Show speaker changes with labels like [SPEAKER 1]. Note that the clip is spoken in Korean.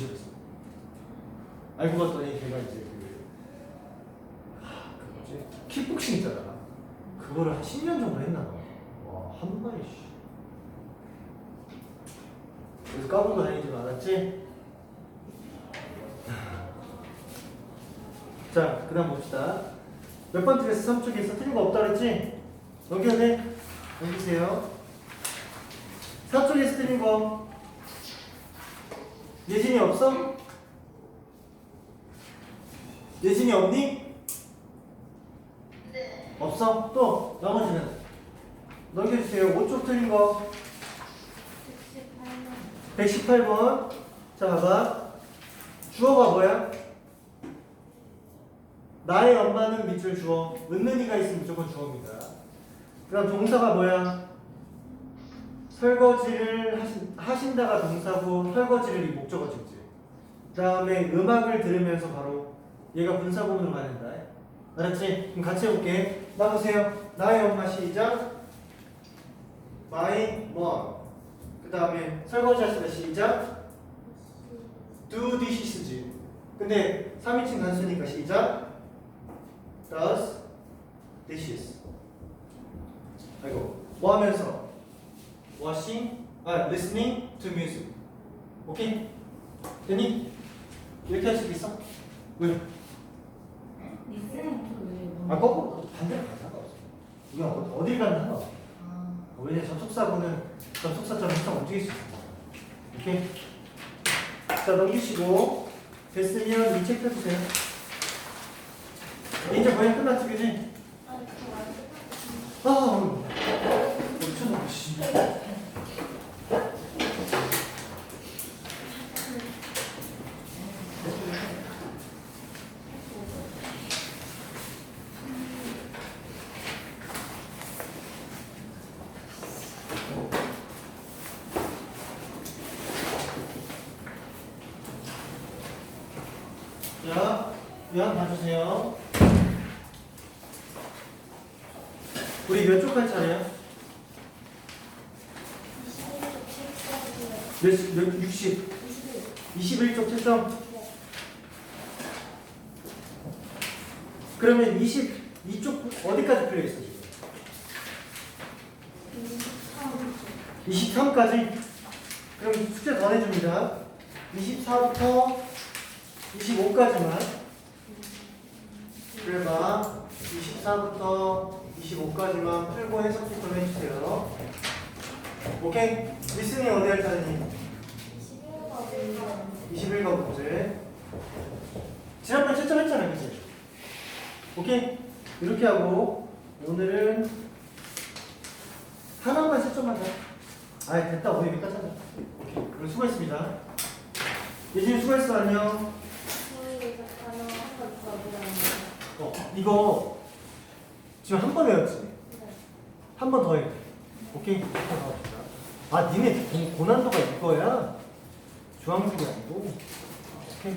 [SPEAKER 1] 기절했어. 알고 봤더니 걔가 이제 그, 하, 그 뭐지? 킥복싱 있잖아. 그거를 한 10년 정도 했나 봐. 와, 한 마리, 씨. 그래서 까불고 다니지 말았지? 자, 그 다음 봅시다. 몇 번 틀렸어? 3 쪽에서 틀린 거 없다 그랬지? 넘겼네? 넘기세요. 4 쪽에서 틀린 거. 예진이 없어? 예진이 없니?
[SPEAKER 2] 네.
[SPEAKER 1] 없어? 또 나머지는 넘겨주세요. 5쪽 틀린 거
[SPEAKER 2] 118번.
[SPEAKER 1] 118번. 자 봐봐. 주어가 뭐야? 나의 엄마는 밑줄 주어. 은는이가 있으면 무조건 주어입니다. 그 다음 동사가 뭐야? 설거지를 하신, 하신다가 동사고 설거지를 이 목적어지지. 그 다음에 음악을 들으면서 바로 얘가 분사구문으로 가야 된다. 알았지? 그럼 같이 해볼게. 나보세요. 나의 엄마 시작. My mom. 그 다음에 설거지 할때 시작. Do dishes. 근데 3인칭 단수니까 시작. Does dishes. 아이고 뭐 하면서? Watching, 아 listening to music. 오케이? 되니? 이렇게 할 수도 있어? 왜? 아 거꾸로 반대로 가자. 상관없어. 어- 어딜 가는 상관없어.
[SPEAKER 2] 아,
[SPEAKER 1] 왜냐 접속사고는 접속사처럼 항상 움직일 수 있어. 오케이. 자 넘기시고 됐으면 이 책 펴주세요. 이제 거의 끝났지, 그지?
[SPEAKER 2] 아, 저안
[SPEAKER 1] 아, 우리 쳐다 씨. 자, 면 봐주세요. 우리 몇 쪽 할 차례야? 몇, 시- 몇, 60, 21쪽 채점? 그러면 22쪽 어디까지 풀려있어 지금? 23까지? 그럼 숙제 더 내줍니다. 24부터 25까지만. 그래봐. 24부터 25까지만 풀고 해석 좀 해주세요. 오케이? 리스닝 어디 할 차례니? 21가 문제. 지난번 채점했잖아, 그치? 오케이? 이렇게 하고, 오늘은 하나만 채점하자. 아이, 됐다. 오늘 여기까지 하자. 오케이. 그럼 수고했습니다. 예진이 수고했어, 안녕. 어, 이거 지금 한 번 외웠지? 한 번 더 해. 오케이? 아, 니네 고- 고난도가 이거야? 주황색이 아니고? 오케이?